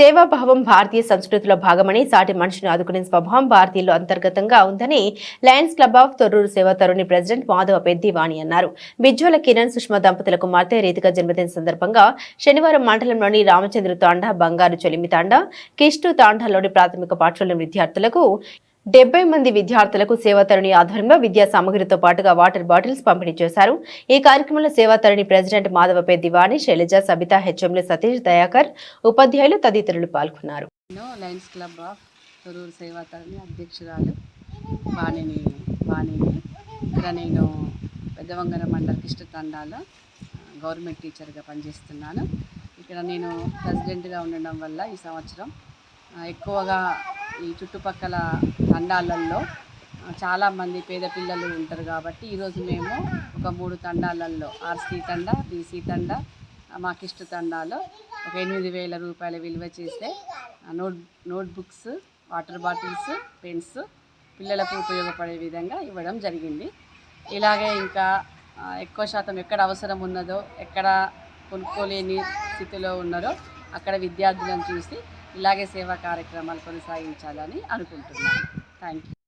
సేవాభావం భారతీయ సంస్కృతిలో భాగమని సాటి మనిషిని ఆదుకునే స్వభావం భారతీయులు అంతర్గతంగా ఉందని లయన్స్ క్లబ్ ఆఫ్ తొర్రూరు సేవా తరుణి ప్రెసిడెంట్ మాధవ పెద్దివాణి అన్నారు. బిజ్వల కిరణ్ సుష్మా దంపతుల కుమార్తె రీతిగా జన్మదిన సందర్భంగా శనివారం మండలంలోని రామచంద్ర తాండా బంగారు చెలిమి తాండా కిష్టు తాండాలోని ప్రాథమిక పాఠశాల విద్యార్థులకు డెబ్బై మంది విద్యార్థులకు సేవాతరుణి ఆధ్వర్యంలో విద్యా సామగ్రితో పాటుగా వాటర్ బాటిల్స్ పంపిణీ చేశారు. ఈ కార్యక్రమంలో సేవాతరుణి ప్రెసిడెంట్ మాధవపే దివాణి శైలజ సబిత హెచ్ఎంలు సతీష్ దయాకర్ ఉపాధ్యాయులు తదితరులు పాల్గొన్నారు. నేను Lions Club of Thorrur Sevatharani అధ్యక్షురాలు వాణిని వాణిని. ఇక్కడ నేను పెద్దవంగర మండల కిష్ట తండాలో గవర్నమెంట్ టీచర్గా పనిచేస్తున్నాను. ఇక్కడ నేను ప్రెసిడెంట్గా ఉండడం వల్ల ఈ సంవత్సరం ఎక్కువగా ఈ చుట్టుపక్కల తండాలల్లో చాలామంది పేద పిల్లలు ఉంటారు కాబట్టి ఈరోజు మేము ఒక మూడు తండాలల్లో ఆర్సీ తండ బీసీ తండ మాకిష్ట తండాలో ఒక ఎనిమిది వేల రూపాయల విలువ చేస్తే note notebooks water bottles pens పిల్లలకు ఉపయోగపడే విధంగా ఇవ్వడం జరిగింది. ఇలాగే ఇంకా ఎక్కువ శాతం ఎక్కడ అవసరం ఉన్నదో ఎక్కడ కొనుక్కోలేని స్థితిలో ఉన్నారో అక్కడ విద్యార్థులను చూసి ఇలాగే సేవా కార్యక్రమాలు కొనసాగించాలని అనుకుంటున్నాను. Thank you